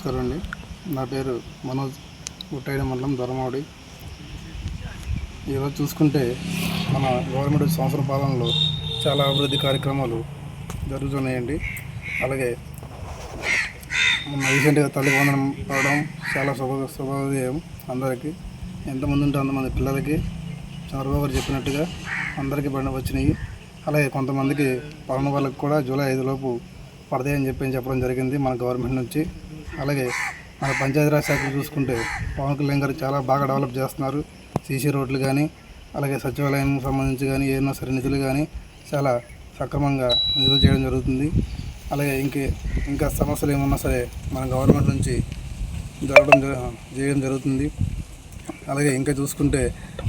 నమస్కారం అండి. నా పేరు మనోజ్ గుట్టైడ మండలం ధర్మవడి. ఈరోజు చూసుకుంటే మన గవర్నమెంట్ సంవత్సర పాలనలో చాలా అభివృద్ధి కార్యక్రమాలు జరుగుతున్నాయండి. అలాగే మొన్న రీసెంట్గా తల్లి వందనం పడడం చాలా శుభ శుభోదయం అందరికీ. ఎంతమంది ఉంటే అంతమంది పిల్లలకి. చంద్రబాబు గారు చెప్పినట్టుగా అందరికీ బండి వచ్చినాయి. అలాగే కొంతమందికి పదకొండు వాళ్ళకి కూడా జూలై ఐదు లోపు పడతాయని చెప్పి చెప్పడం జరిగింది మన గవర్నమెంట్ నుంచి. అలాగే మన పంచాయతీరాజ్ శాఖ చూసుకుంటే పవన్ కళ్యాణ్ గారు చాలా బాగా డెవలప్ చేస్తున్నారు. సీసీ రోడ్లు కానీ అలాగే సచివాలయం సంబంధించి కానీ ఏమైనా సరే నిధులు కానీ చాలా సక్రమంగా నిధులు చేయడం జరుగుతుంది. అలాగే ఇంకే ఇంకా సమస్యలు ఏమన్నా సరే మన గవర్నమెంట్ నుంచి జరగడం చేయడం జరుగుతుంది. అలాగే ఇంకా చూసుకుంటే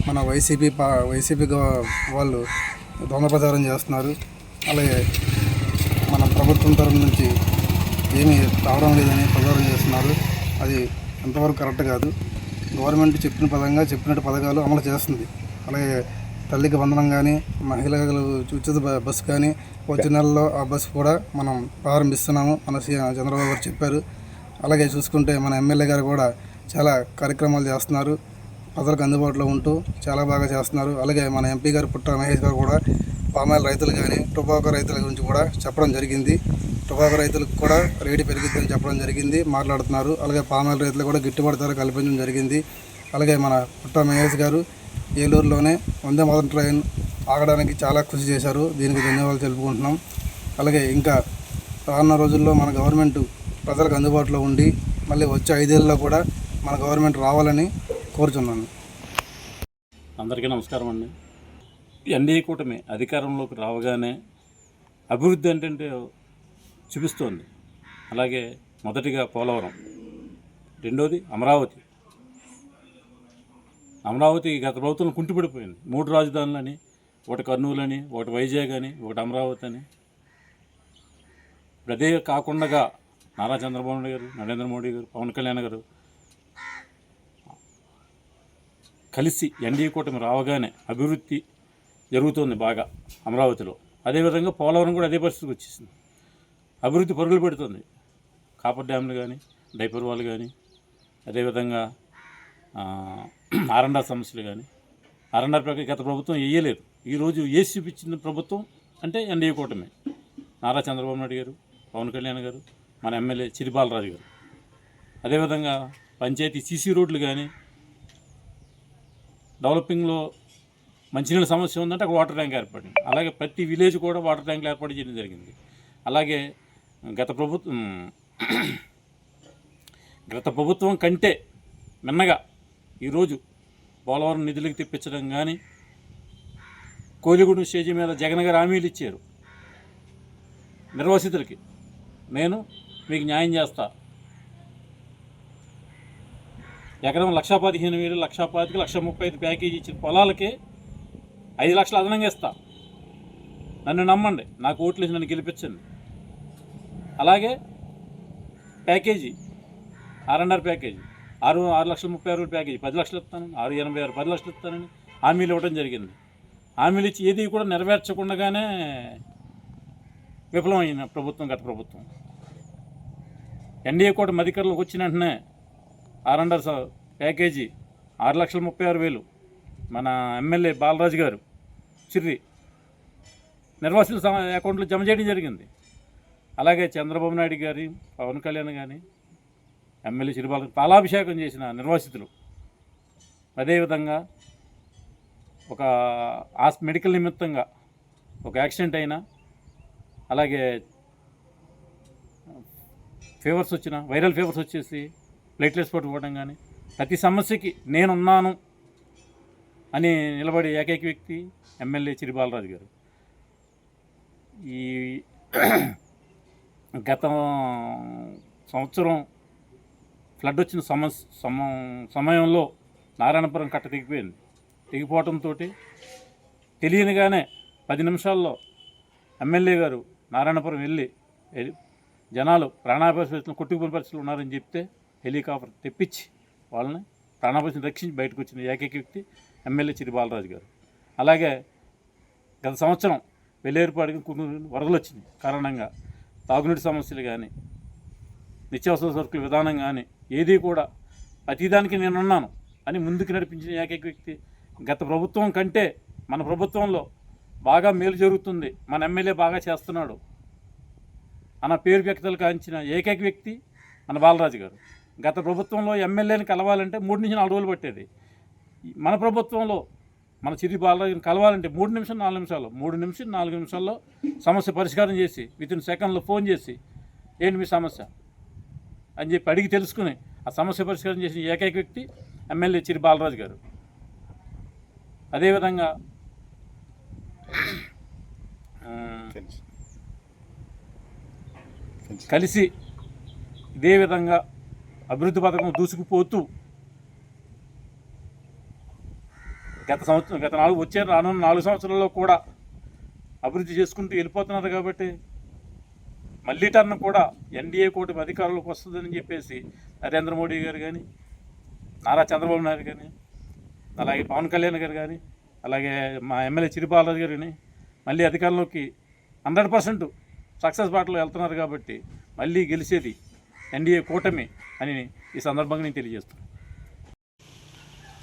మన వైసీపీ పా వైసీపీ వాళ్ళు దొంగ ప్రచారం చేస్తున్నారు. అలాగే మన ప్రభుత్వం తరఫు నుంచి ఏమీ రావడం లేదని ప్రచారం చేస్తున్నారు. అది ఎంతవరకు కరెక్ట్ కాదు. గవర్నమెంట్ చెప్పిన పదంగా చెప్పినట్టు పథకాలు అమలు చేస్తుంది. అలాగే తల్లికి వందనం కానీ మహిళలు ఉచిత బస్సు కానీ వచ్చే నెలలో ఆ బస్సు కూడా మనం ప్రారంభిస్తున్నాము. మన సీఎం చంద్రబాబు గారు చెప్పారు. అలాగే చూసుకుంటే మన ఎమ్మెల్యే గారు కూడా చాలా కార్యక్రమాలు చేస్తున్నారు. ప్రజలకు అందుబాటులో ఉంటూ చాలా బాగా చేస్తున్నారు. అలాగే మన ఎంపీ గారు పుట్ట మహేష్ గారు కూడా పామాయిల్ రైతులు కానీ టొబాకో రైతుల గురించి కూడా చెప్పడం జరిగింది. టొబాకో రైతులకు కూడా రేటు పెరిగిద్దని చెప్పడం జరిగింది. మాట్లాడుతున్నారు. అలాగే పామాయిల్ రైతులు కూడా గిట్టుబాటు ధర కల్పించడం జరిగింది. అలాగే మన పుట్ట మహేష్ గారు ఏలూరులోనే వందే మొదటి ట్రైన్ ఆగడానికి చాలా కృషి చేశారు. దీనికి ధన్యవాదాలు తెలుపుకుంటున్నాం. అలాగే ఇంకా రానున్న రోజుల్లో మన గవర్నమెంట్ ప్రజలకు అందుబాటులో ఉండి మళ్ళీ వచ్చే ఐదేళ్ళలో కూడా మన గవర్నమెంట్ రావాలని కోరుచున్నాను. అందరికీ నమస్కారం అండి. ఎన్డీఏ కూటమి అధికారంలోకి రావగానే అభివృద్ధి ఏంటంటే చూపిస్తోంది. అలాగే మొదటిగా పోలవరం రెండోది అమరావతి. అమరావతి గత ప్రభుత్వం కుంటుపడిపోయింది. మూడు రాజధానులని ఒకటి కర్నూలు అని ఒకటి వైజాగ్ అని ఒకటి అమరావతి అని. ప్రదే అదే కాకుండా నారా చంద్రబాబు నాయుడు గారు నరేంద్ర మోడీ గారు పవన్ కళ్యాణ్ గారు కలిసి ఎన్డీఏ కూటమి రావగానే అభివృద్ధి జరుగుతోంది బాగా అమరావతిలో. అదేవిధంగా పోలవరం కూడా అదే పరిస్థితికి వచ్చేసింది. అభివృద్ధి పరుగులు పెడుతుంది. కాపర్ డ్యామ్లు కానీ డైపర్ వాళ్ళు కానీ అదేవిధంగా ఆర్ఎండ్ఆర్ సమస్యలు కానీ ఆర్ఎండ్ఆర్ ప్రకారం గత ప్రభుత్వం వేయలేదు ఈరోజు వేసి చూపించిన ప్రభుత్వం అంటే ఎన్డీఏ కూటమి. నారా చంద్రబాబు నాయుడు గారు పవన్ కళ్యాణ్ గారు మన ఎమ్మెల్యే చిరిబాలరాజు గారు. అదేవిధంగా పంచాయతీ సీసీ రోడ్లు కానీ డెవలపింగ్లో మంచినీళ్ళ సమస్య ఉందంటే అక్కడ వాటర్ ట్యాంక్ ఏర్పడింది. అలాగే ప్రతి విలేజ్ కూడా వాటర్ ట్యాంకులు ఏర్పాటు చేయడం జరిగింది. అలాగే గత ప్రభుత్వం గత ప్రభుత్వం కంటే మిన్నగా ఈరోజు పోలవరం నిధులకు తెప్పించడం కానీ కోలిగూడెం స్టేజీ మీద జగన్ గారు హామీలు ఇచ్చారు. నిర్వాసితులకి. నేను మీకు న్యాయం చేస్తా. ఎకరం లక్షా పదిహేను వేలు లక్షా పాతికి లక్ష ముప్పై ఐదు ప్యాకేజీ ఇచ్చిన పొలాలకి ఐదు లక్షలు అదనంగా ఇస్తా. నన్ను నమ్మండి. నాకు ఓట్లు వేసి నన్ను గెలిపించండి. అలాగే ప్యాకేజీ ఆర్ఎన్ఆర్ ప్యాకేజీ. ఆరు ఆరు లక్షల ముప్పై ఆరు వేలు ప్యాకేజీ. పది లక్షలు ఇస్తానని ఆరు ఎనభై ఆరు పది లక్షలు ఇస్తానని హామీలు ఇవ్వడం జరిగింది. హామీలు ఇచ్చి ఏది కూడా నెరవేర్చకుండానే విఫలమైన ప్రభుత్వం గత ప్రభుత్వం. ఎన్డీఏ కూడా అధికారులకు వచ్చిన వెంటనే ఆర్ఎన్ఆర్ ప్యాకేజీ ఆరు లక్షల ముప్పై ఆరు వేలు. మన ఎమ్మెల్యే బాలరాజు గారు చిర్రి నిర్వాసితుల అకౌంట్లో జమ చేయడం జరిగింది. అలాగే చంద్రబాబు నాయుడు గారి పవన్ కళ్యాణ్ కానీ ఎమ్మెల్యే చిరుబాల పాలాభిషేకం చేసిన నిర్వాసితులు. అదేవిధంగా ఒక ఆస్ మెడికల్ నిమిత్తంగా ఒక యాక్సిడెంట్ అయినా అలాగే ఫీవర్స్ వచ్చిన వైరల్ ఫీవర్స్ వచ్చేసి ప్లేట్లెట్స్ పట్టుకోవడం కానీ ప్రతి సమస్యకి నేనున్నాను అని నిలబడే ఏకైక వ్యక్తి ఎమ్మెల్యే చిరి బాలరాజు గారు. ఈ గత సంవత్సరం ఫ్లడ్ వచ్చిన సమ సమయంలో నారాయణపురం కట్ట తెగిపోయింది. తెగిపోవడంతో తెలియనిగానే పది నిమిషాల్లో ఎమ్మెల్యే గారు నారాయణపురం వెళ్ళి జనాలు ప్రాణాపరిస్థితులు కొట్టుకుపోయిన పరిస్థితులు ఉన్నారని చెప్తే హెలికాప్టర్ తెప్పించి వాళ్ళని ప్రాణాపరిస్థితిని రక్షించి బయటకు వచ్చిన ఏకైక వ్యక్తి ఎమ్మెల్యే చిరి బాలరాజు గారు. అలాగే గత సంవత్సరం వెల్లేరుపాడికి కొన్ని వరదలు వచ్చినాయి. కారణంగా తాగునీటి సమస్యలు కానీ నిత్యావసర సరుకుల విధానం కానీ ఏది కూడా ప్రతిదానికి నేనున్నాను అని ముందుకు నడిపించిన ఏకైక వ్యక్తి గత ప్రభుత్వం కంటే మన ప్రభుత్వంలో బాగా మేలు జరుగుతుంది. మన ఎమ్మెల్యే బాగా చేస్తున్నాడు. అన్న పేరు వ్యక్తులు కాంచిన ఏకైక వ్యక్తి మన బాలరాజు గారు. గత ప్రభుత్వంలో ఎమ్మెల్యేని కలవాలంటే మూడు నుంచి నాలుగు రోజులు పట్టేది. మన ప్రభుత్వంలో మన చిరి బాలరాజుని కలవాలంటే మూడు నిమిషం నాలుగు నిమిషాలు మూడు నిమిషం నాలుగు నిమిషాల్లో సమస్య పరిష్కారం చేసి విత్ ఇన్ సెకండ్లో ఫోన్ చేసి ఏంటి మీ సమస్య? అని చెప్పి అడిగి తెలుసుకుని ఆ సమస్య పరిష్కారం చేసిన ఏకైక వ్యక్తి ఎమ్మెల్యే చిరి బాలరాజు గారు. అదేవిధంగా కలిసి ఇదే విధంగా అభివృద్ధి పథకం దూసుకుపోతూ గత సంవత్సరం గత నాలుగు వచ్చే రానున్న నాలుగు సంవత్సరాల్లో కూడా అభివృద్ధి చేసుకుంటూ వెళ్ళిపోతున్నారు కాబట్టి మళ్ళీ టర్న్ కూడా ఎన్డీఏ కూటమి అధికారంలోకి వస్తుందని చెప్పేసి నరేంద్ర మోడీ గారు కానీ నారా చంద్రబాబు నాయుడు కానీ అలాగే పవన్ కళ్యాణ్ గారు కానీ అలాగే మా ఎమ్మెల్యే చిరుబాలరాజు గారు కానీ మళ్ళీ అధికారంలోకి హండ్రెడ్ పర్సెంట్ సక్సెస్ బాటలో వెళ్తున్నారు కాబట్టి మళ్ళీ గెలిచేది ఎన్డీఏ కూటమి అని ఈ సందర్భంగా నేను తెలియజేస్తున్నాను.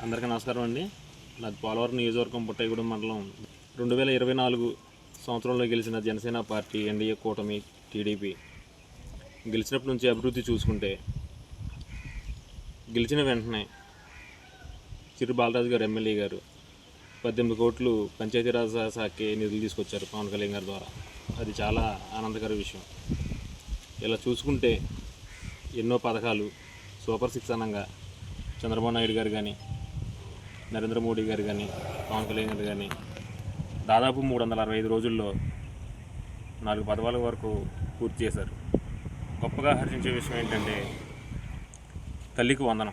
అందరికీ నమస్కారం అండి. నాది పోలవరం నియోజకవర్గం పుట్టైగూడెం మండలం. రెండు వేల ఇరవై నాలుగు సంవత్సరంలో గెలిచిన జనసేన పార్టీ ఎన్డీఏ కూటమి టీడీపీ గెలిచినప్పటి నుంచి అభివృద్ధి చూసుకుంటే గెలిచిన వెంటనే చిరు బాలరాజు గారు ఎమ్మెల్యే గారు పద్దెనిమిది కోట్లు పంచాయతీరాజ్ శాఖకి నిధులు తీసుకొచ్చారు పవన్ కళ్యాణ్ గారి ద్వారా. అది చాలా ఆనందకర విషయం. ఇలా చూసుకుంటే ఎన్నో పథకాలు సూపర్ సిక్స్ అనంగా చంద్రబాబు నాయుడు గారు కానీ నరేంద్ర మోడీ గారు కానీ పవన్ కళ్యాణ్ గారు కానీ దాదాపు మూడు వందల అరవై ఐదు రోజుల్లో నాలుగు పదవాల వరకు పూర్తి చేశారు. గొప్పగా హర్షించే విషయం ఏంటంటే తల్లికి వందనం.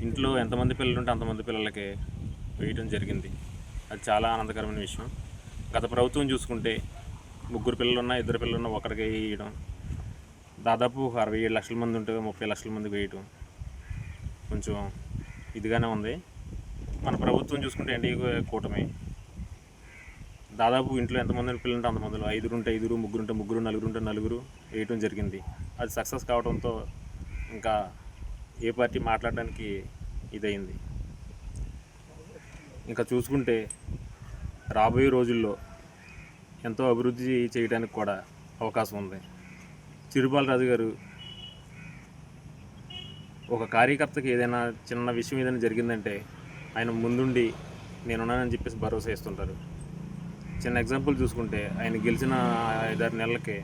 ఇంట్లో ఎంతమంది పిల్లలు ఉంటే అంతమంది పిల్లలకి వేయటం జరిగింది. అది చాలా ఆనందకరమైన విషయం. గత ప్రభుత్వం చూసుకుంటే ముగ్గురు పిల్లలున్నా ఇద్దరు పిల్లలున్నా ఒకరికి వేయడం దాదాపు అరవై ఏడు లక్షల మంది ఉంటే ముప్పై లక్షల మంది వేయటం కొంచెం ఇదిగానే ఉంది. మన ప్రభుత్వం చూసుకుంటే ఎన్డీఏ కూటమి దాదాపు ఇంట్లో ఎంతమంది పిల్లలు ఉంటే అంతమందిలో ఐదుగురు ఉంటే ఐదుగురు ముగ్గురు ఉంటే ముగ్గురు నలుగురు ఉంటే నలుగురు వేయటం జరిగింది. అది సక్సెస్ కావడంతో ఇంకా ఏ పార్టీ మాట్లాడడానికి ఇదైంది ఇంకా చూసుకుంటే రాబోయే రోజుల్లో ఎంతో అభివృద్ధి చేయడానికి కూడా అవకాశం ఉంది. చిరుబాలరాజు గారు ఒక కార్యకర్తకి ఏదైనా చిన్న విషయం ఏదైనా జరిగిందంటే ఆయన ముందుండి నేనున్నానని చెప్పేసి భరోసా ఇస్తుంటారు. చిన్న ఎగ్జాంపుల్ చూసుకుంటే ఆయన గెలిచిన ఐదారు నెలలకి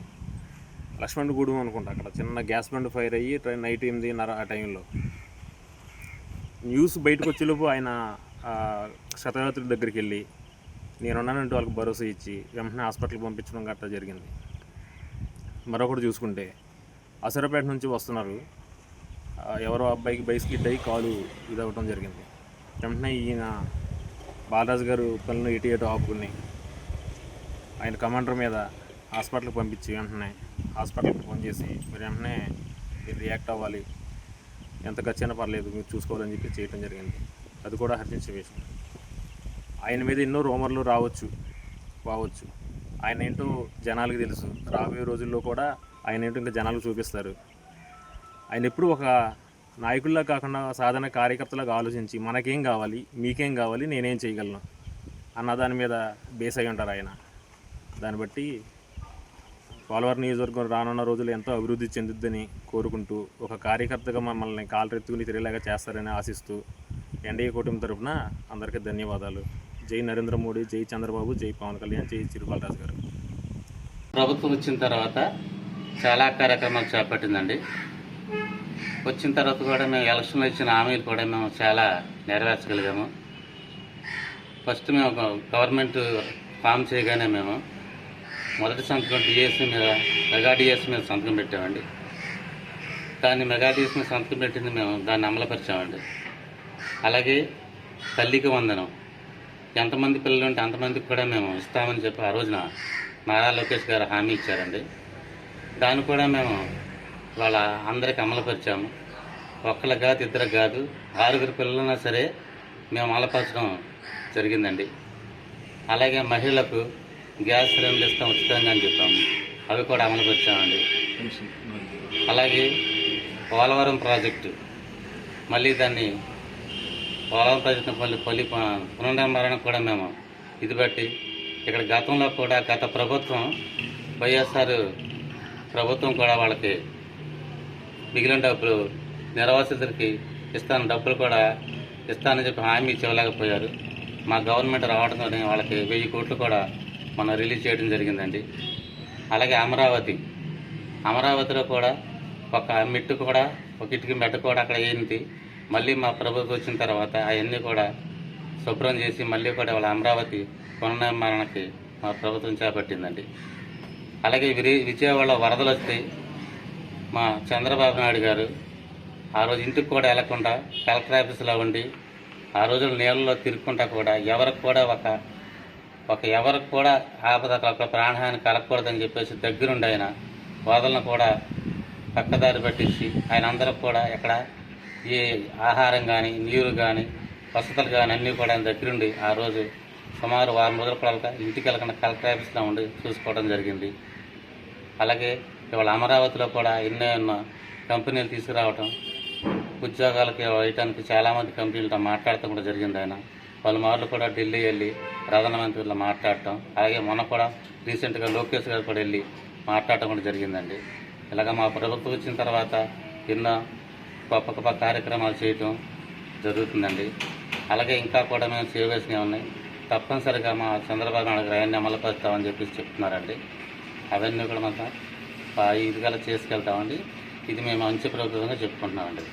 లక్ష్మణ్ గూడెం అనుకుంటా అక్కడ. చిన్న గ్యాస్ బండ్ ఫైర్ అయ్యి ట్రైన్ నైట్ ఎనిమిదిన్నర ఆ టైంలో. న్యూస్ బయటకు వచ్చేలోపు ఆయన ఆ, దగ్గరికి వెళ్ళి నేనున్నానంటూ వాళ్ళకి భరోసా ఇచ్చి వెంటనే హాస్పిటల్కి పంపించడం గట్రా జరిగింది. మరొకటి చూసుకుంటే అసరపేట నుంచి వస్తున్నారు. ఎవరో అబ్బాయికి బైస్కిట్ స్కిడ్ అయ్యి కాలు ఇది అవ్వడం జరిగింది. వెంటనే ఈయన బాలరాజు గారు పనులు ఇటు ఇటు ఆపుకుని ఆయన కమాండర్ మీద హాస్పిటల్కి పంపించి వెంటనే హాస్పిటల్కి ఫోన్ చేసి మీరు వెంటనే మీరు రియాక్ట్ అవ్వాలి. ఎంత ఖర్చైనా పర్లేదు మీరు చూసుకోవాలని చెప్పి చేయటం జరిగింది. అది కూడా హర్షించే విషయం. ఆయన మీద ఎన్నో రోమర్లు రావచ్చు పోవచ్చు ఆయన ఏంటో జనాలకు తెలుసు. రాబోయే రోజుల్లో కూడా ఆయన ఏంటో ఇంకా జనాలకు చూపిస్తారు. ఆయన ఎప్పుడు ఒక నాయకుల్లా కాకుండా సాధారణ కార్యకర్తలాగా ఆలోచించి మనకేం కావాలి మీకేం కావాలి నేనేం చేయగలను అన్న దాని మీద బేస్ అయి ఉంటారు ఆయన. దాన్ని బట్టి పోలవరం నియోజకవర్గం రానున్న రోజులు ఎంతో అభివృద్ధి చెందుద్దని కోరుకుంటూ ఒక కార్యకర్తగా మమ్మల్ని కాలరెత్తుకుని తిరిగేలాగా చేస్తారని ఆశిస్తూ ఎన్డీఏ కూటమి తరఫున అందరికీ ధన్యవాదాలు. జై నరేంద్ర మోడీ జై చంద్రబాబు జై పవన్ కళ్యాణ్ జై చిరుబాలరాజు గారు. ప్రభుత్వం వచ్చిన తర్వాత చాలా కార్యక్రమాలు చేపట్టిందండి. వచ్చిన తర్వాత కూడా మేము ఎలక్షన్లో ఇచ్చిన హామీలు కూడా మేము చాలా నెరవేర్చగలిగాము. ఫస్ట్ మేము ఒక గవర్నమెంట్ ఫామ్ చేయగానే మేము మొదటి సంతకం డిఎస్సీ మీద మెగా డిఎస్సీ మీద సంతకం పెట్టామండి. దాన్ని మెగా డిఎస్సీ మీద సంతకం పెట్టింది మేము దాన్ని అమలుపరిచామండి. అలాగే తల్లికి వందనం. ఎంతమంది పిల్లలు ఉంటే అంతమందికి కూడా మేము ఇస్తామని చెప్పి ఆ రోజున నారా లోకేష్ గారు హామీ ఇచ్చారండి. దాన్ని కూడా మేము వాళ్ళ అందరికి అమలుపరిచాము. ఒక్కళ్ళకి కాదు ఇద్దరికి కాదు ఆరుగురు పిల్లలున్నా సరే మేము అమలుపరచడం జరిగిందండి. అలాగే మహిళలకు గ్యాస్ సిలిండర్ ఇస్తాం ఉచితంగా అని చెప్పాము అవి కూడా అమలుకి వచ్చామండి. అలాగే పోలవరం ప్రాజెక్టు. మళ్ళీ దాన్ని పోలవరం ప్రాజెక్టు మళ్ళీ పల్లి పునర్నిర్మాణానికి కూడా మేము ఇది బట్టి ఇక్కడ గతంలో కూడా గత ప్రభుత్వం వైఎస్ఆర్ ప్రభుత్వం కూడా వాళ్ళకి మిగిలిన డబ్బులు నిర్వాసితులకి ఇస్తాను డబ్బులు కూడా ఇస్తానని చెప్పి హామీ ఇచ్చేవలేకపోయారు మా గవర్నమెంట్ రావడంతో వాళ్ళకి వెయ్యి కోట్లు కూడా మనం రిలీజ్ చేయడం జరిగిందండి. అలాగే అమరావతి. అమరావతిలో కూడా ఒక మెట్టు కూడా ఒక ఇటుకి మెట్ట కూడా అక్కడ ఏంటి మళ్ళీ మా ప్రభుత్వం వచ్చిన తర్వాత అవన్నీ కూడా శుభ్రం చేసి మళ్ళీ కూడా వాళ్ళ అమరావతి పునర్నిర్మాణానికి మా ప్రభుత్వం చేపట్టిందండి. అలాగే విరి విజయవాడలో వరదలు వస్తాయి మా చంద్రబాబు నాయుడు గారు ఆ రోజు ఇంటికి కూడా వెళ్ళకుండా కలెక్టర్ ఆఫీస్లో ఉండి ఆ రోజులు నీళ్ళలో తిరుక్కుంటా కూడా ఎవరికి కూడా ఒక ఒక ఎవరికి కూడా ఆపద ఒక ప్రాణహాని కలగకూడదని చెప్పేసి దగ్గరుండి ఆయన వరదలను కూడా పక్కదారి పట్టించి ఆయన అందరికి కూడా ఇక్కడ ఏ ఆహారం కానీ నీరు కానీ వసతులు కానీ అన్నీ కూడా ఆయన దగ్గరుండి ఆ రోజు సుమారు వారం రోజుల కూడా ఇంటికి వెళ్ళకుండా కలెక్టర్ ఆఫీస్లో ఉండి చూసుకోవడం జరిగింది. అలాగే ఇవాళ అమరావతిలో కూడా ఎన్నో ఎన్నో కంపెనీలు తీసుకురావటం ఉద్యోగాలకి వేయటానికి చాలామంది కంపెనీలతో మాట్లాడటం కూడా జరిగింది ఆయన. పలుమార్లు కూడా ఢిల్లీ వెళ్ళి ప్రధానమంత్రితో మాట్లాడటం అలాగే మొన్న కూడా రీసెంట్గా లోకేష్ గారు కూడా వెళ్ళి మాట్లాడటం కూడా జరిగిందండి. ఇలాగ మా ప్రభుత్వం వచ్చిన తర్వాత ఎన్నో గొప్ప గొప్ప కార్యక్రమాలు చేయటం జరుగుతుందండి. అలాగే ఇంకా కూడా మేము చేయవలసినవి ఉన్నాయి తప్పనిసరిగా మా చంద్రబాబు నాయుడు గారు అవన్నీ అమలు పరుస్తామని చెప్పేసి చెప్తున్నారండి. అవన్నీ కూడా మనం ఇదిగల చేసుకెళ్తామండి. ఇది మేము మంచి ప్రభుత్వంగా చెప్పుకుంటున్నామండి.